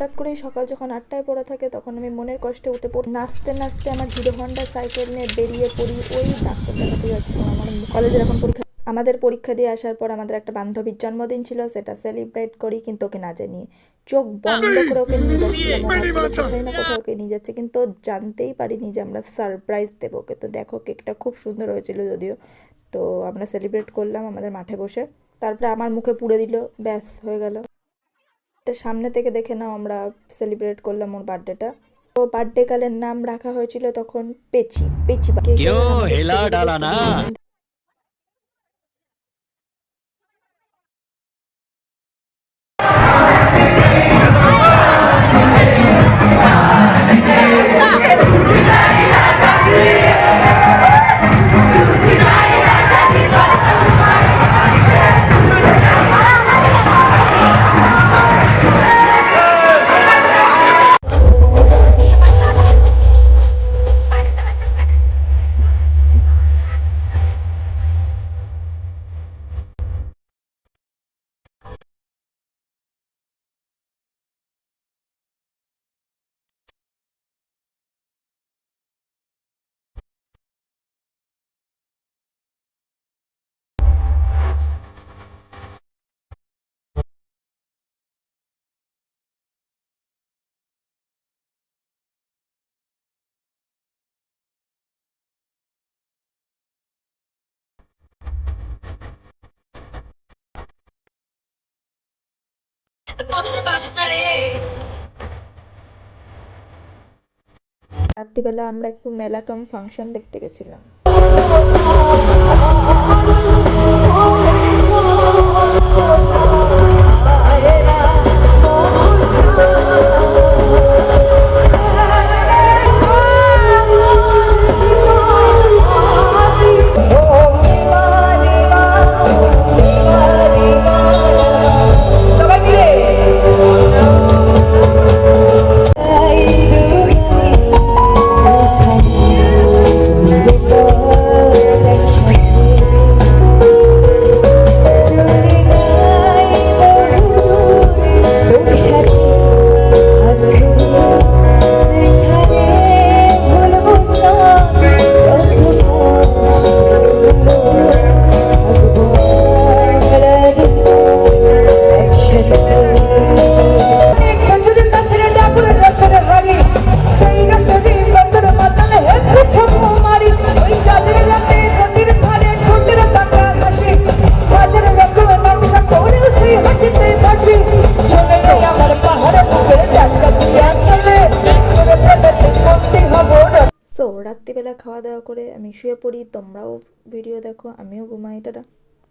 হঠাৎ করেই সকাল যখন আটটায় পড়া থাকে তখন আমি মনের কষ্টে উঠে পড়ি। নাচতে নাচতে আমার হিরো হন্ডা সাইকেল নিয়ে বেরিয়ে পড়ি। ওই ডাক্তার দেখাতে যাচ্ছিলাম। আমার কলেজের এখন পরীক্ষা আমাদের পরীক্ষা দিয়ে আসার পর আমাদের একটা বান্ধবীর জন্মদিন ছিল সেটা সেলিব্রেট করি কিন্তু ওকে না জানিয়ে। চোখ বন্ধ করে ওকে নিয়ে যাচ্ছিলাম। কোথায় না কোথাও ওকে নিয়ে যাচ্ছে কিন্তু জানতেই পারিনি যে আমরা সারপ্রাইজ দেবো ওকে। তো দেখো কেকটা খুব সুন্দর হয়েছিল যদিও। তো আমরা সেলিব্রেট করলাম আমাদের মাঠে বসে। তারপরে আমার মুখে পুড়ে দিল ব্যাস হয়ে গেল। এটা সামনে থেকে দেখে নাও আমরা সেলিব্রেট করলাম ওর বার্থডেটা। তো বার্থডে কালের নাম রাখা হয়েছিল তখন পেচি পেচি রাত্রিবেলা আমরা একটু মেলা কাম ফাংশন দেখতে গেছিলাম। রাত্রিবেলা খাওয়া দাওয়া করে আমি শুয়ে পড়ি তোমরাও ভিডিও দেখো আমিও ঘুমাই টাটা।